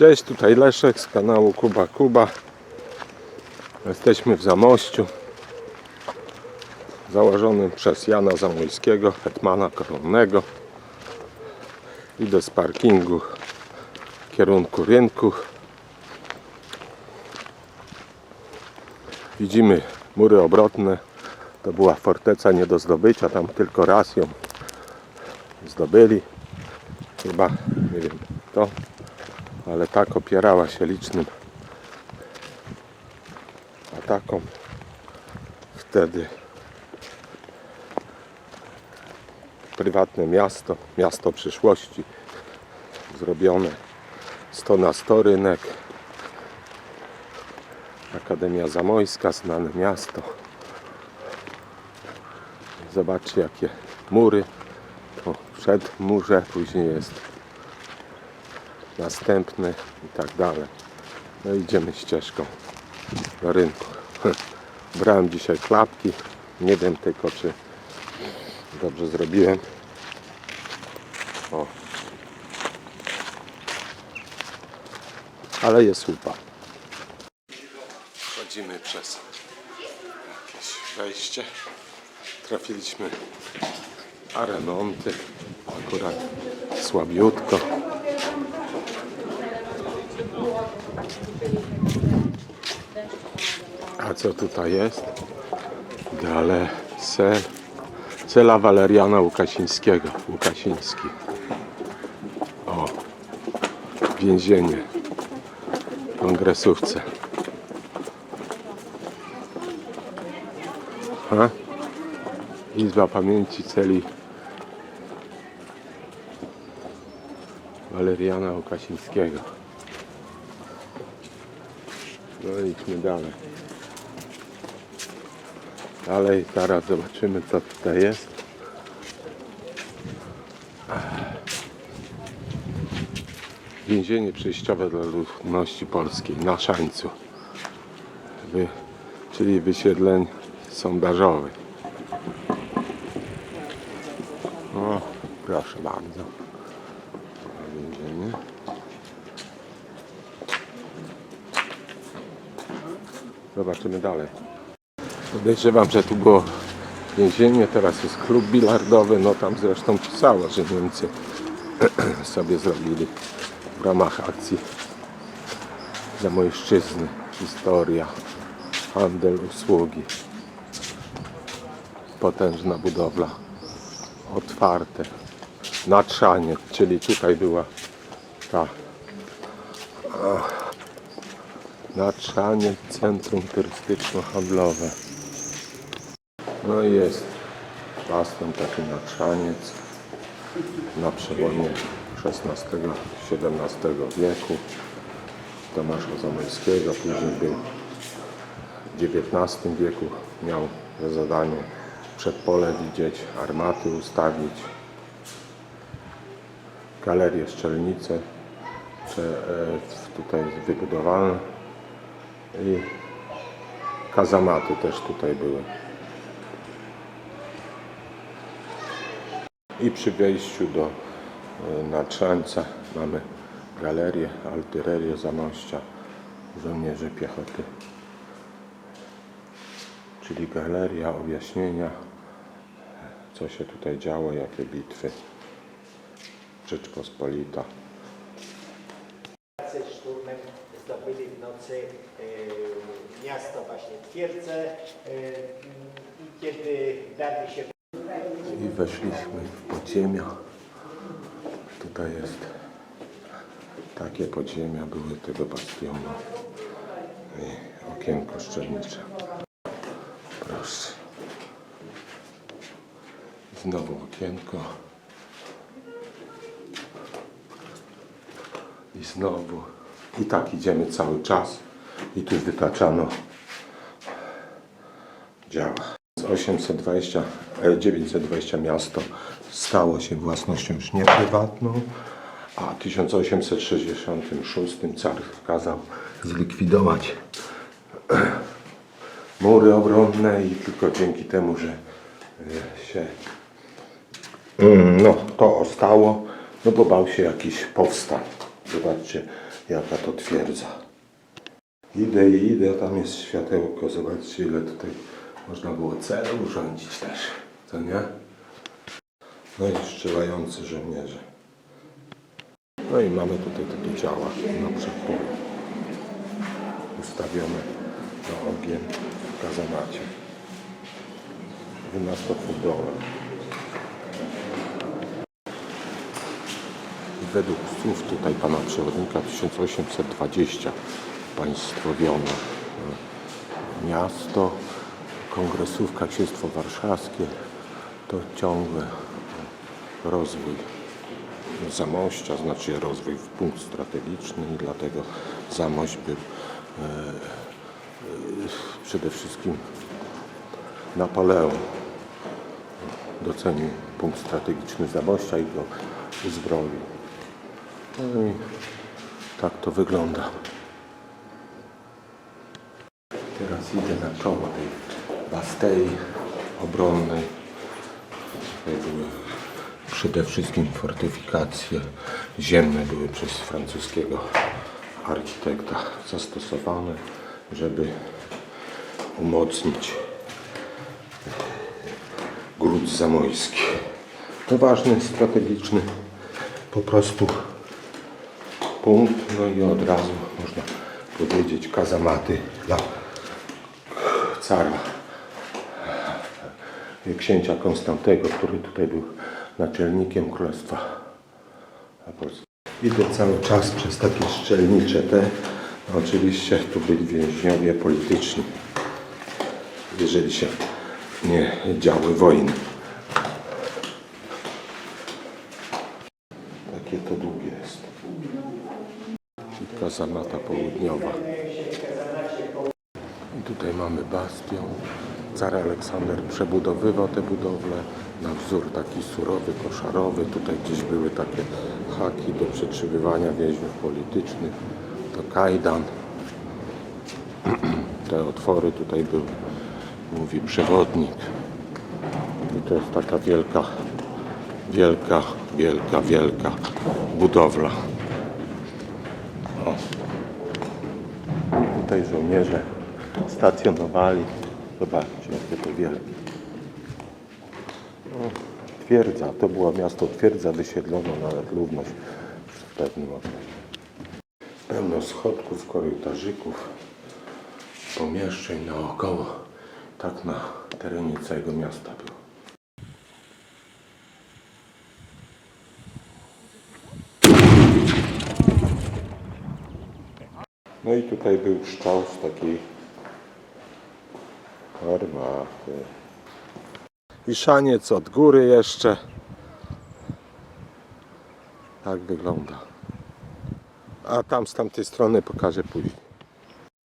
Cześć, tutaj Leszek z kanału Kuba Kuba. Jesteśmy w Zamościu. Założonym przez Jana Zamojskiego, hetmana koronnego. Idę z parkingu w kierunku rynku. Widzimy mury obrotne. To była forteca nie do zdobycia, tam tylko raz ją zdobyli. Chyba, nie wiem kto, ale tak opierała się licznym atakom. Wtedy prywatne miasto, miasto przyszłości, zrobione 100 na 100 rynek, Akademia Zamojska, znane miasto. Zobaczcie jakie mury. O, przed murze, później jest następny i tak dalej. No idziemy ścieżką do rynku. Brałem dzisiaj klapki. Nie wiem tylko czy dobrze zrobiłem. O. Ale jest łupa. Chodzimy przez jakieś wejście. Trafiliśmy a remonty akurat słabiutko. A co tutaj jest? Gale, sel, cela Waleriana Łukasińskiego. Łukasiński. O, więzienie. Kongresówce. Ha? Izba Pamięci Celi Waleriana Łukasińskiego. No idźmy dalej. Dalej, zaraz zobaczymy co tutaj jest. Więzienie przejściowe dla ludności polskiej na Szańcu. Wy, czyli wysiedleń sondażowych. O, proszę bardzo. Więzienie. Zobaczymy dalej. Podejrzewam, że tu było więzienie, teraz jest klub bilardowy. No tam zresztą pisało, że Niemcy sobie zrobili w ramach akcji Zamojszczyzny. Historia, handel, usługi. Potężna budowla otwarte na Trzanie, czyli tutaj była ta Trzanie Centrum Turystyczno-Handlowe. No i jest baston taki na Trzaniec na przełomie XVI-XVII wieku Tomasza Zamojskiego, później był w XIX wieku miał za zadanie przedpole widzieć, armaty ustawić, galerię Szczelnice czy, e, tutaj wybudowane i kazamaty też tutaj były. I przy wejściu do e, Natrzańca mamy galerię, altyrerię Zamościa żołnierzy piechoty czyli galeria objaśnienia, co się tutaj działo, jakie bitwy. Rzeczpospolita. Szturmem zdobyli w nocy e, miasto właśnie twierdzę e, i kiedy darli się I weszliśmy w podziemia. Tutaj jest takie podziemia były tego bastionu. I okienko szczelnicze. Proszę. Znowu okienko. I znowu. I tak idziemy cały czas. I tu wytaczano działa. Z 820, e, 920 miasto stało się własnością już nieprywatną, a w 1866 car kazał zlikwidować mury obronne i tylko dzięki temu, że e, się mm, no, to ostało, no bo bał się jakiś powstań. Zobaczcie, jaka to twierdza. Idę i idę, tam jest światełko. Zobaczcie, ile tutaj można było celu urządzić też. Co nie? No i strzelający żołnierze. No i mamy tutaj takie działa na przekór. Ustawione na ogień w kazamacie. 12-funtowe. I według słów tutaj pana przewodnika 1820 państwowione e, miasto, kongresówka, księstwo warszawskie to ciągły rozwój Zamościa, znaczy rozwój w punkt strategiczny i dlatego Zamość był e, e, przede wszystkim Napoleon docenił punkt strategiczny Zamościa i go uzbroił. No i tak to wygląda. Teraz idę na czoło tej bastei obronnej. Były przede wszystkim fortyfikacje ziemne były przez francuskiego architekta zastosowane, żeby umocnić gród zamojski. To ważny, strategiczny po prostu punkt, no i od razu można powiedzieć kazamaty dla cara księcia Konstantego, który tutaj był naczelnikiem Królestwa Polskiego. Idę cały czas przez takie szczelnicze te. No oczywiście tu byli więźniowie polityczni, jeżeli się nie działy wojny. Takie to długie jest. Kazamata południowa. I tutaj mamy bastion. Car Aleksander przebudowywał te budowle na wzór taki surowy, koszarowy. Tutaj gdzieś były takie haki do przetrzymywania więźniów politycznych. To kajdan. Te otwory tutaj były, mówi przewodnik. I to jest taka wielka, wielka, wielka, wielka budowla. O. I tutaj żołnierze stacjonowali. Zobaczcie, jakie to wielkie. O, Twierdza, to było miasto twierdza, wysiedlono nawet ludność w pewnym okresie. Pełno schodków, korytarzyków, pomieszczeń naokoło. Tak na terenie całego miasta było. No i tutaj był kształt takiej armaty. I szaniec od góry jeszcze. Tak wygląda. A tam z tamtej strony pokażę później.